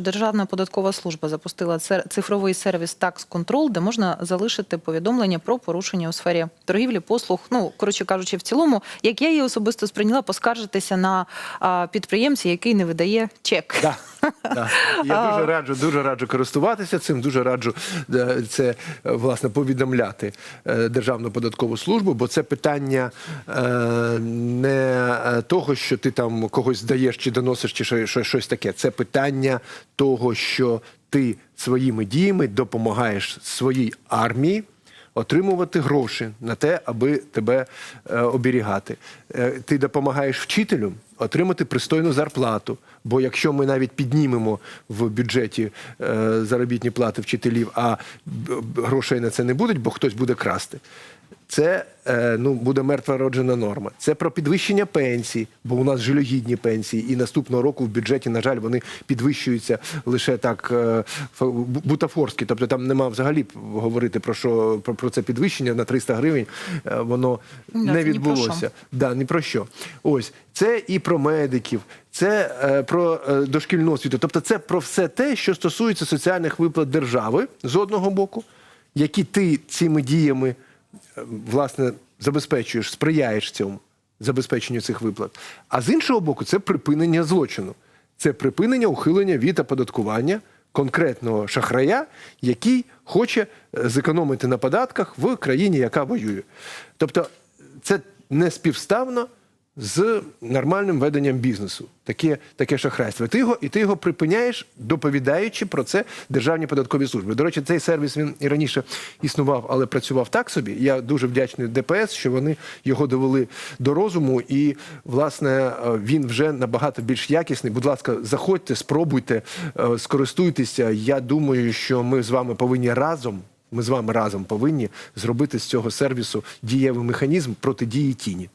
Державна податкова служба запустила цифровий сервіс Tax Control, де можна залишити повідомлення про порушення у сфері торгівлі, послуг. Ну коротше кажучи, в цілому, як я її особисто сприйняла, поскаржитися на підприємця, який не видає чек. Да. Да. Я дуже раджу, дуже раджу користуватися цим, дуже раджу е, це е, власне повідомляти е, Державну податкову службу, бо це питання не того, що ти там когось здаєш чи доносиш, чи що- що- щось таке. Це питання того, що ти своїми діями допомагаєш своїй армії. Отримувати гроші на те, аби тебе е, оберігати. Е, ти допомагаєш вчителю отримати пристойну зарплату. Бо якщо ми навіть піднімемо в бюджеті е, заробітні плати вчителів, а грошей на це не будуть, бо хтось буде красти. Це е, ну, буде мертва роджена норма. Це про підвищення пенсій, бо у нас жалюгідні пенсії, і наступного року в бюджеті, на жаль, вони підвищуються лише так фа- бу- бутафорськи. Тобто там нема взагалі говорити про що про, про це підвищення на 300 гривень. Воно не відбулося. Да, про що. Ось це і про медиків, це е, про е, дошкільну освіту. Тобто, це про все те, що стосується соціальних виплат держави з одного боку, які ти цими діями е, власне забезпечуєш, сприяєш цьому забезпеченню цих виплат. А з іншого боку, це припинення злочину, це припинення ухилення від оподаткування конкретного шахрая, який хоче е, зекономити на податках в країні, яка воює. Тобто, це не співставно з нормальним веденням бізнесу. Таке, таке шахрайство. Ти його, і ти його припиняєш, доповідаючи про це Державній податковій службі. До речі, цей сервіс він і раніше існував, але працював так собі. Я дуже вдячний ДПС, що вони його довели до розуму, і власне е, він вже набагато більш якісний. Будь ласка, заходьте, спробуйте, е, скористуйтеся. Я думаю, що ми з вами повинні разом. Ми з вами разом повинні зробити з цього сервісу дієвий механізм протидії тіні.